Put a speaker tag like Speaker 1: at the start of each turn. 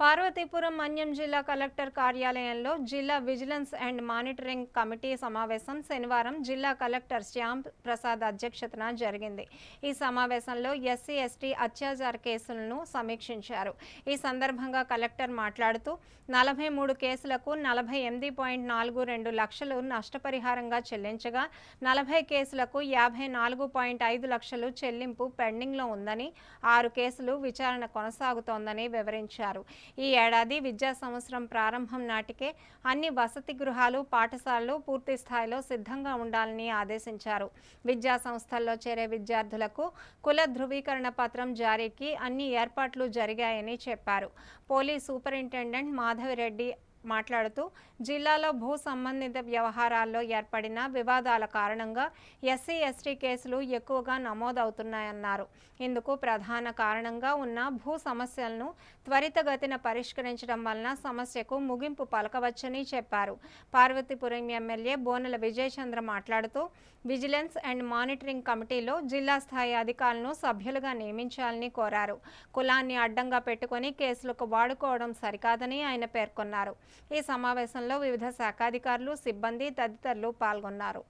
Speaker 1: పార్వతీపురం మన్యం జిల్లా కలెక్టర్ కార్యాలయంలో జిల్లా విజిలెన్స్ అండ్ మానిటరింగ్ కమిటీ సమావేశం శనివారం జిల్లా కలెక్టర్ శ్యామ్ ప్రసాద్ అధ్యక్షతన జరిగింది. ఈ సమావేశంలో ఎస్సీ ఎస్టీ అత్యాచార కేసులను సమీక్షించారు. ఈ సందర్భంగా కలెక్టర్ మాట్లాడుతూ నలభై మూడు కేసులకు నలభై ఎనిమిది పాయింట్ నాలుగు రెండు లక్షలు నష్టపరిహారంగా చెల్లించగా నలభై కేసులకు యాభై నాలుగు పాయింట్ ఐదు లక్షలు చెల్లింపు పెండింగ్లో ఉందని ఆరు కేసులు విచారణ కొనసాగుతోందని వివరించారు. ఈ ఏడాది విద్యా సంవత్సరం ప్రారంభం నాటికే అన్ని వసతి గృహాలు పాఠశాలలు పూర్తి స్థాయిలో సిద్ధంగా ఉండాలని ఆదేశించారు. విద్యా సంస్థల్లో చేరే విద్యార్థులకు కుల ధృవీకరణ పత్రం జారీకి అన్ని ఏర్పాట్లు జరిగాయని చెప్పారు. పోలీస్ సూపరింటెండెంట్ మాధవిరెడ్డి మాట్లాడుతూ జిల్లాలో భూ సంబంధిత వ్యవహారాల్లో ఏర్పడిన వివాదాల కారణంగా ఎస్సీ ఎస్టీ కేసులు ఎక్కువగా నమోదవుతున్నాయన్నారు. ఇందుకు ప్రధాన కారణంగా ఉన్న భూ సమస్యలను త్వరితగతిన పరిష్కరించడం వలన సమస్యకు ముగింపు పలకవచ్చని చెప్పారు. పార్వతీపురం ఎమ్మెల్యే బోనల విజయచంద్ర మాట్లాడుతూ విజిలెన్స్ అండ్ మానిటరింగ్ కమిటీలో జిల్లా స్థాయి అధికారులను సభ్యులుగా నియమించాలని కోరారు. కులాన్ని అడ్డంగా పెట్టుకొని కేసులకు వాడుకోవడం సరికాదని ఆయన పేర్కొన్నారు. ఈ సమావేశంలో వివిధ శాఖాధికారులు సిబ్బంది తదితరులు పాల్గొన్నారు.